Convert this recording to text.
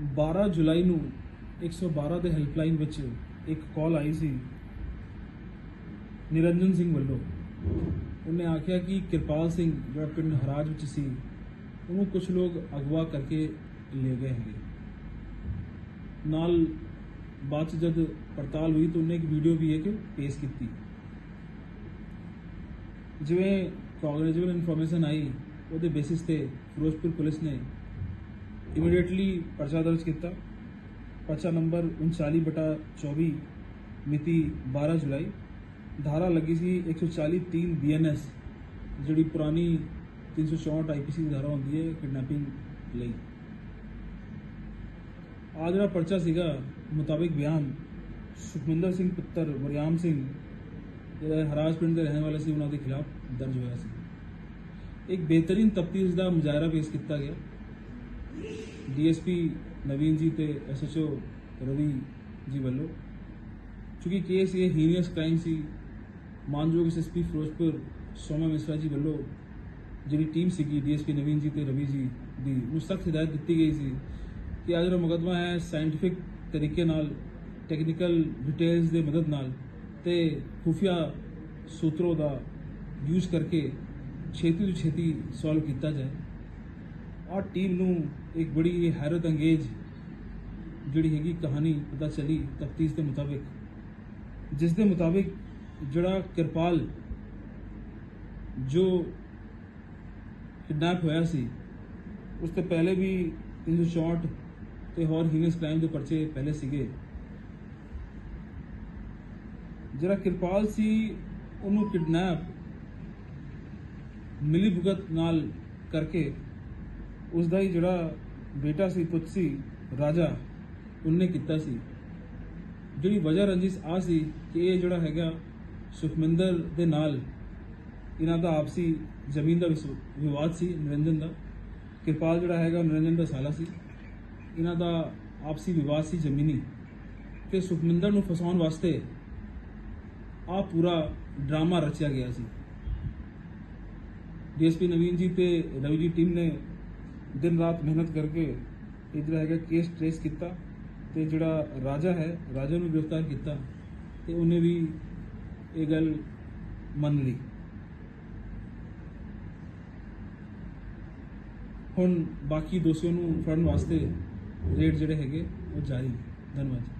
12 ਜੁਲਾਈ ਨੂੰ 112 ਦੇ ਹੈਲਪਲਾਈਨ ਵਿੱਚ ਇੱਕ ਕਾਲ ਆਈ ਸੀ। ਨਿਰੰਜਨ ਸਿੰਘ ਵੱਲੋਂ। ਉਹਨੇ ਆਖਿਆ ਕਿ ਕਿਰਪਾਲ ਸਿੰਘ ਜਿਹੜਾ ਪਿੰਡ ਹਰਾਜ ਵਿੱਚ ਸੀ, ਉਹਨੂੰ ਕੁਝ ਲੋਕ ਅਗਵਾ ਕਰਕੇ ਲੈ ਗਏ ਹੈਗੇ। ਨਾਲ ਬਾਅਦ 'ਚ ਜਦ ਪੜਤਾਲ ਹੋਈ ਤਾਂ ਉਹਨੇ ਇੱਕ ਵੀਡੀਓ ਵੀ ਹੈ ਕਿ ਪੇਸ਼ ਕੀਤੀ। ਜਿਵੇਂ ਕੋਗਨੀਟਿਵ ਇਨਫੋਰਮੇਸ਼ਨ ਆਈ, ਉਹਦੇ ਬੇਸਿਸ ਤੇ ਫਿਰੋਜ਼ਪੁਰ ਪੁਲਿਸ ਨੇ ਇਮੀਡੀਏਟਲੀ ਪਰਚਾ ਦਰਜ ਕੀਤਾ। ਪਰਚਾ ਨੰਬਰ 39 ਬਟਾ 24 ਮਿਤੀ 12 ਜੁਲਾਈ। ਧਾਰਾ ਲੱਗੀ ਸੀ 140 3 ਬੀਐਨਐਸ ਜਿਹੜੀ ਪੁਰਾਣੀ 364 ਆਈਪੀਸੀ ਦੀ ਧਾਰਾ ਹੁੰਦੀ ਹੈ ਕਿਡਨੈਪਿੰਗ ਲਈ। ਆ ਜਿਹੜਾ ਪਰਚਾ ਸੀਗਾ ਮੁਤਾਬਿਕ ਬਿਆਨ, ਸੁਖਮਿੰਦਰ ਸਿੰਘ ਪੁੱਤਰ ਮਰਿਆਮ ਸਿੰਘ, ਜਿਹੜੇ ਹਰਾਜ ਪਿੰਡ ਦੇ ਰਹਿਣ ਵਾਲੇ ਸੀ, ਉਹਨਾਂ ਦੇ ਖਿਲਾਫ ਦਰਜ ਹੋਇਆ ਸੀ। ਇੱਕ ਬਿਹਤਰੀਨ ਤਫਤੀਸ਼ ਦਾ ਮੁਜ਼ਾਹਰਾ ਪੇਸ਼ ਕੀਤਾ ਗਿਆ। ਡੀਐਸਪੀ ਨਵੀਨ ਜੀ ਤੇ ਐਸਐਚਓ ਰਵੀ ਜੀ ਵੱਲੋਂ। ਕਿਉਂਕਿ ਕੇਸ ਇਹ ਹੀਨੀਅਸ ਕ੍ਰਾਈਮ ਸੀ। ਮਾਨਯੋਗ ਐਸਐਸਪੀ ਫਿਰੋਜ਼ਪੁਰ ਸੋਮਾ ਮਿਸਰਾ ਜੀ ਵੱਲੋਂ ਜਿਹੜੀ ਟੀਮ ਸੀਗੀ ਡੀਐਸਪੀ ਨਵੀਨ ਜੀ ਤੇ ਰਵੀ ਜੀ ਦੀ ਨੂੰ ਸਖਤ ਹਦਾਇਤ ਦਿੱਤੀ ਗਈ ਸੀ ਕਿ ਆ ਜਿਹੜਾ ਮੁਕੱਦਮਾ ਹੈ ਸਾਇੰਟੀਫਿਕ ਤਰੀਕੇ ਨਾਲ ਟੈਕਨੀਕਲ ਡਿਟੇਲਸ ਦੇ ਮਦਦ ਨਾਲ ਤੇ ਖੁਫੀਆ ਸੂਤਰੋਂ ਦਾ ਯੂਜ਼ ਕਰਕੇ ਛੇਤੀ ਤੋਂ ਛੇਤੀ ਸੋਲਵ ਕੀਤਾ ਜਾਏ। ਔਰ ਟੀਮ ਨੂੰ ਇੱਕ ਬੜੀ ਹੈਰਤ ਅੰਗੇਜ ਜਿਹੜੀ ਹੈਗੀ ਕਹਾਣੀ ਪਤਾ ਚਲੀ ਤਫਤੀਸ਼ ਦੇ ਮੁਤਾਬਿਕ, ਜਿਸ ਦੇ ਮੁਤਾਬਿਕ ਜਿਹੜਾ ਕਿਰਪਾਲ ਜੋ ਕਿਡਨੈਪ ਹੋਇਆ ਸੀ, ਉਸ ਤੋਂ ਪਹਿਲੇ ਵੀ 364 ਤੇ ਹੋਰ ਹੀਨਸ ਕ੍ਰਾਈਮ ਦੇ ਪਰਚੇ ਪਹਿਲੇ ਸੀਗੇ। ਜਿਹੜਾ ਕਿਰਪਾਲ ਸੀ, ਉਹਨੂੰ ਕਿਡਨੈਪ ਮਿਲੀ ਭੁਗਤ ਨਾਲ ਕਰਕੇ ਉਸ ਦਾ ਹੀ ਜਿਹੜਾ ਬੇਟਾ ਸੀ, ਪੁੱਤ ਸੀ, ਰਾਜਾ, ਉਹਨੇ ਕੀਤਾ ਸੀ। ਜਿਹੜੀ ਵਜ੍ਹਾ ਰੰਜਿਸ਼ ਆ ਸੀ ਕਿ ਇਹ ਜਿਹੜਾ ਹੈਗਾ ਸੁਖਮਿੰਦਰ ਦੇ ਨਾਲ ਇਹਨਾਂ ਦਾ ਆਪਸੀ ਜ਼ਮੀਨ ਦਾ ਵਿਸ- ਵਿਵਾਦ ਸੀ, ਨਿਰੰਜਨ ਦਾ। ਕਿਰਪਾਲ ਜਿਹੜਾ ਹੈਗਾ ਉਹ ਨਿਰੰਜਨ ਦਾ ਸਾਲਾ ਸੀ। ਇਹਨਾਂ ਦਾ ਆਪਸੀ ਵਿਵਾਦ ਸੀ ਜ਼ਮੀਨੀ। ਤੇ ਸੁਖਮਿੰਦਰ ਨੂੰ ਫਸਾਉਣ ਵਾਸਤੇ ਆ ਪੂਰਾ ਡਰਾਮਾ ਰਚਿਆ ਗਿਆ ਸੀ। ਡੀਐਸਪੀ ਨਵੀਨ ਜੀ ਤੇ ਰਵੀ ਜੀ ਟੀਮ ਨੇ ਦਿਨ ਰਾਤ ਮਿਹਨਤ ਕਰਕੇ ਇਹ ਜਿਹੜਾ ਹੈਗਾ ਕੇਸ ਟ੍ਰੇਸ ਕੀਤਾ ਤੇ ਜਿਹੜਾ ਰਾਜਾ ਹੈ, ਰਾਜਾ ਨੂੰ ਗ੍ਰਿਫਤਾਰ ਕੀਤਾ ਤੇ ਉਹਨੇ ਵੀ ਇਹ ਗੱਲ ਮੰਨ ਲਈ ਹੁਣ ਬਾਕੀ ਦੋਸ਼ੀਆਂ ਨੂੰ ਫੜਨ ਵਾਸਤੇ ਰੇਡ ਜਿਹੜੇ ਹੈਗੇ, ਉਹ ਜਾਰੀ ਨੇ। ਧੰਨਵਾਦ